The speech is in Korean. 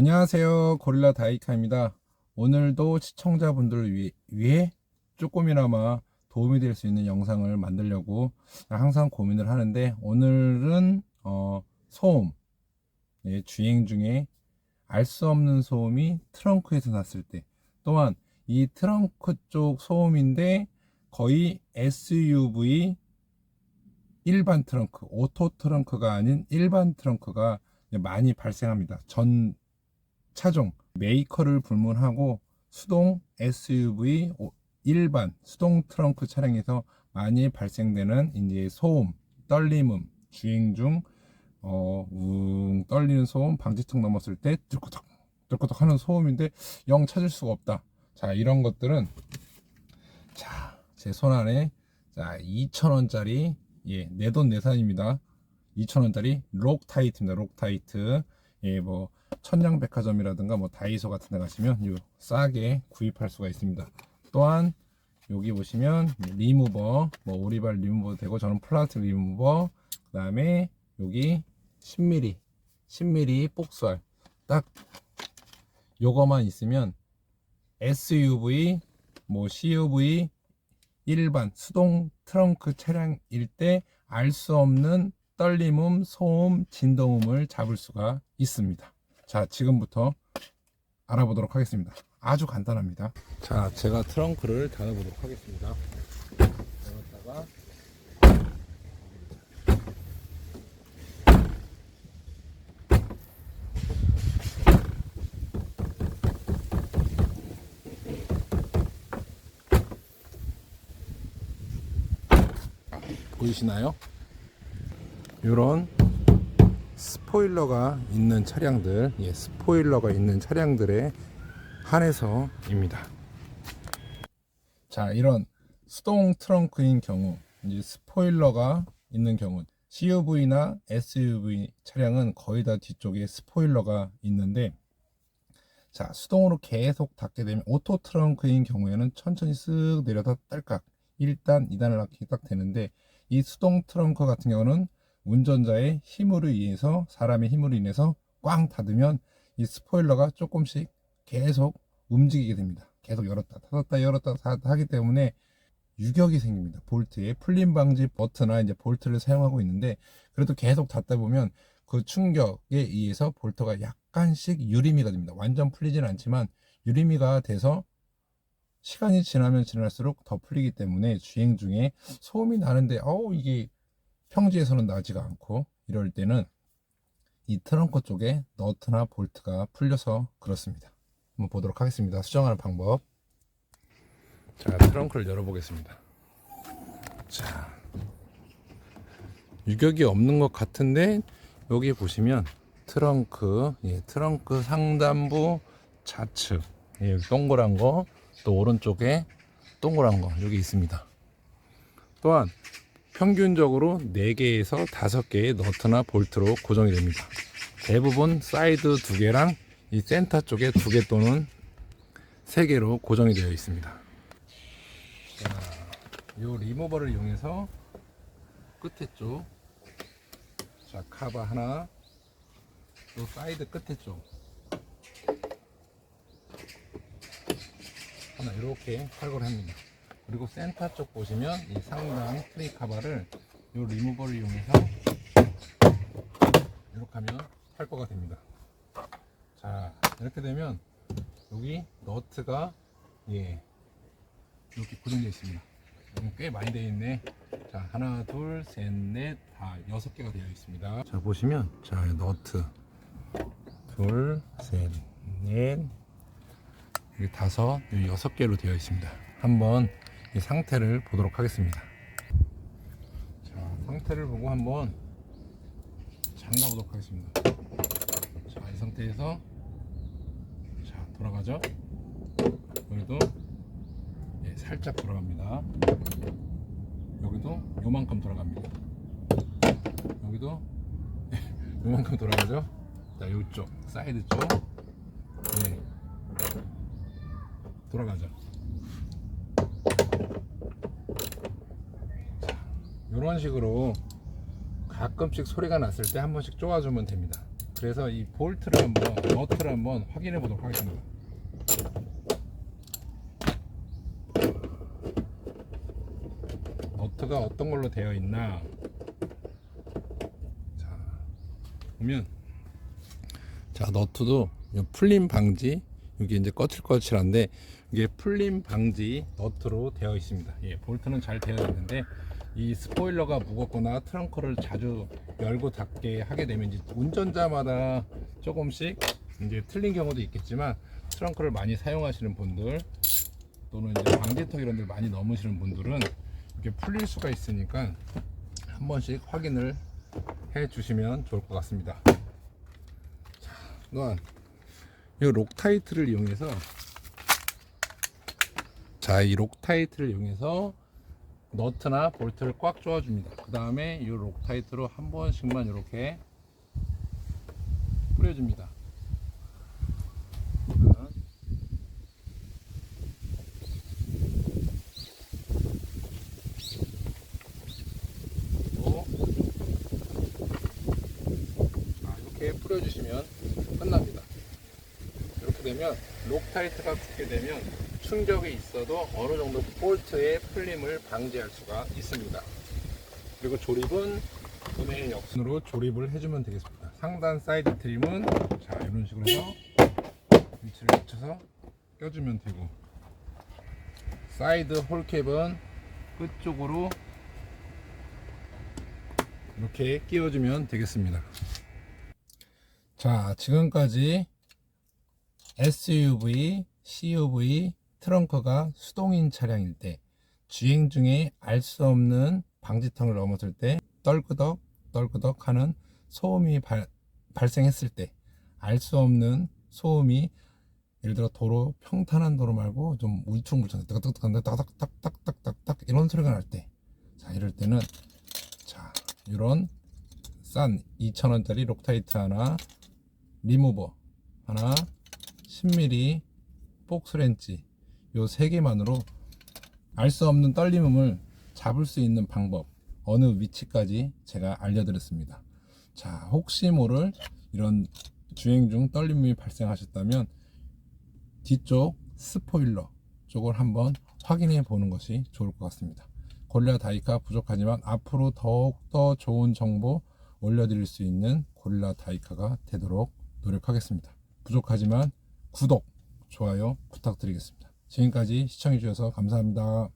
안녕하세요. 고릴라 다이카입니다. 오늘도 시청자분들을 위해, 위해 조금이나마 도움이 될 수 있는 영상을 만들려고 항상 고민을 하는데 오늘은 어, 소음 예, 주행 중에 알 수 없는 소음이 트렁크에서 났을 때 또한 이 트렁크 쪽 소음인데 거의 SUV 일반 트렁크, 오토 트렁크가 아닌 일반 트렁크가 많이 발생합니다. 전 차종 메이커를 불문하고 수동 SUV 오- 일반 수동 트렁크 차량에서 많이 발생되는 이제 소음, 떨림음, 주행 중 어, 웅 떨리는 소음, 방지턱 넘었을 때 뚫꾸덕 뚫꾸덕 하는 소음인데 영 찾을 수가 없다. 자, 이런 것들은 자, 제 손 안에 자, 2,000원짜리 예, 내 돈 내산입니다. 2,000원짜리 록타이트입니다. 록타이트. 예, 뭐 천냥백화점이라든가 뭐 다이소 같은 데 가시면 요 싸게 구입할 수가 있습니다. 또한 여기 보시면 리무버, 뭐 오리발 리무버 되고 저는 플라스틱 리무버, 그 다음에 여기 10mm, 10mm 복수알 딱 요거만 있으면 SUV, 뭐 CUV, 일반 수동 트렁크 차량일 때 알 수 없는 떨림음, 소음, 진동음을 잡을 수가 있습니다. 자, 지금부터 알아보도록 하겠습니다. 아주 간단합니다. 자, 제가 트렁크를 닫아보도록 하겠습니다. 열었다가 보이시나요? 이런 스포일러가 있는 차량들, 예, 스포일러가 있는 차량들에 한해서입니다. 자, 이런 수동 트렁크인 경우, 이제 스포일러가 있는 경우, CUV나 SUV 차량은 거의 다 뒤쪽에 스포일러가 있는데, 자, 수동으로 계속 닫게 되면 오토 트렁크인 경우에는 천천히 쓱 내려다 딸깍 1단, 2단을 낳게 딱 되는데, 이 수동 트렁크 같은 경우는 운전자의 힘으로 인해서 사람의 힘으로 인해서 꽝 닫으면 이 스포일러가 조금씩 계속 움직이게 됩니다. 계속 열었다 닫았다 열었다 닫았다 하기 때문에 유격이 생깁니다. 볼트에 풀림 방지 버튼이나 이제 볼트를 사용하고 있는데 그래도 계속 닫다 보면 그 충격에 의해서 볼트가 약간씩 유리미가 됩니다. 완전 풀리지는 않지만 유리미가 돼서 시간이 지나면 지날수록 더 풀리기 때문에 주행 중에 소음이 나는데 어우 이게 평지에서는 나지가 않고 이럴 때는 이 트렁크 쪽에 너트나 볼트가 풀려서 그렇습니다. 한번 보도록 하겠습니다. 수정하는 방법. 자, 트렁크를 열어보겠습니다. 자, 유격이 없는 것 같은데 여기 보시면 트렁크, 예, 트렁크 상단부 좌측, 예, 동그란 거, 또 오른쪽에 동그란 거 여기 있습니다. 또한 평균적으로 4개에서 5개의 너트나 볼트로 고정이 됩니다. 대부분 사이드 2개랑 이 센터 쪽에 2개 또는 3개로 고정이 되어 있습니다. 자, 이 리모버를 이용해서 끝에 쪽, 자 카바 하나, 또 사이드 끝에 쪽 하나 이렇게 탈거를 합니다. 그리고 센터 쪽 보시면 이 상단 트레이 카바를 이 리무버를 이용해서 이렇게 하면 탈거가 됩니다. 자 이렇게 되면 여기 너트가 예 이렇게 고정되어 있습니다. 꽤 많이 되어 있네. 자 하나 둘 셋 넷 다 여섯 개가 되어 있습니다. 자 보시면 자 너트 둘 셋넷 여기 다섯, 여기 여섯 개로 되어 있습니다. 한번 이 상태를 보도록 하겠습니다. 자, 상태를 보고 한번 잠가 보도록 하겠습니다. 자, 이 상태에서 자, 돌아가죠. 여기도 예, 살짝 돌아갑니다. 여기도 요만큼 돌아갑니다. 여기도 요만큼 돌아가죠. 자, 이쪽 사이드 쪽 예, 돌아가죠. 이런 식으로 가끔씩 소리가 났을 때 한 번씩 쪼아주면 됩니다. 그래서 이 볼트를 한번 너트를 한번 확인해 보도록 하겠습니다. 너트가 어떤 걸로 되어 있나? 자 보면 자 너트도 요 풀림 방지 여기 이제 거칠거칠한데 이게 풀림 방지 너트로 되어 있습니다. 예, 볼트는 잘 되어 있는데 이 스포일러가 무겁거나 트렁크를 자주 열고 닫게 하게 되면 이제 운전자마다 조금씩 이제 틀린 경우도 있겠지만 트렁크를 많이 사용하시는 분들 또는 이제 방지턱 이런 데 많이 넘으시는 분들은 이렇게 풀릴 수가 있으니까 한 번씩 확인을 해 주시면 좋을 것 같습니다. 자, 또한 이 록타이트를 이용해서 자, 이 록타이트를 이용해서 너트나 볼트를 꽉 조아줍니다. 그 다음에 이 록타이트로 한 번씩만 이렇게 뿌려줍니다. 자, 이렇게 뿌려주시면 끝납니다. 이렇게 되면 록타이트가 붙게 되면 충격이 있어도 어느 정도 볼트의 풀림을 방지할 수가 있습니다. 그리고 조립은 구매의 역순으로 조립을 해주면 되겠습니다. 상단 사이드 트림은 자 이런 식으로 해서 위치를 맞춰서 껴주면 되고 사이드 홀캡은 끝쪽으로 이렇게 끼워주면 되겠습니다. 자 지금까지 SUV, CUV, 트렁크가 수동인 차량일 때 주행 중에 알 수 없는 방지턱을 넘었을 때 떨끄덕 떨끄덕 하는 소음이 발, 발생했을 때 알 수 없는 소음이 예를 들어 도로 평탄한 도로 말고 좀 울퉁불퉁 딱딱딱딱 딱딱딱딱딱 이런 소리가 날 때 자 이럴 때는 자 이런 싼 2,000원짜리 록타이트 하나 리무버 하나 10mm 폭스렌치 요 세 개만으로 알 수 없는 떨림음을 잡을 수 있는 방법 어느 위치까지 제가 알려드렸습니다. 자 혹시 모를 이런 주행 중 떨림음이 발생하셨다면 뒤쪽 스포일러 쪽을 한번 확인해 보는 것이 좋을 것 같습니다. 골라 다이카 부족하지만 앞으로 더욱더 좋은 정보 올려드릴 수 있는 골라 다이카가 되도록 노력하겠습니다. 부족하지만 구독, 좋아요 부탁드리겠습니다. 지금까지 시청해주셔서 감사합니다.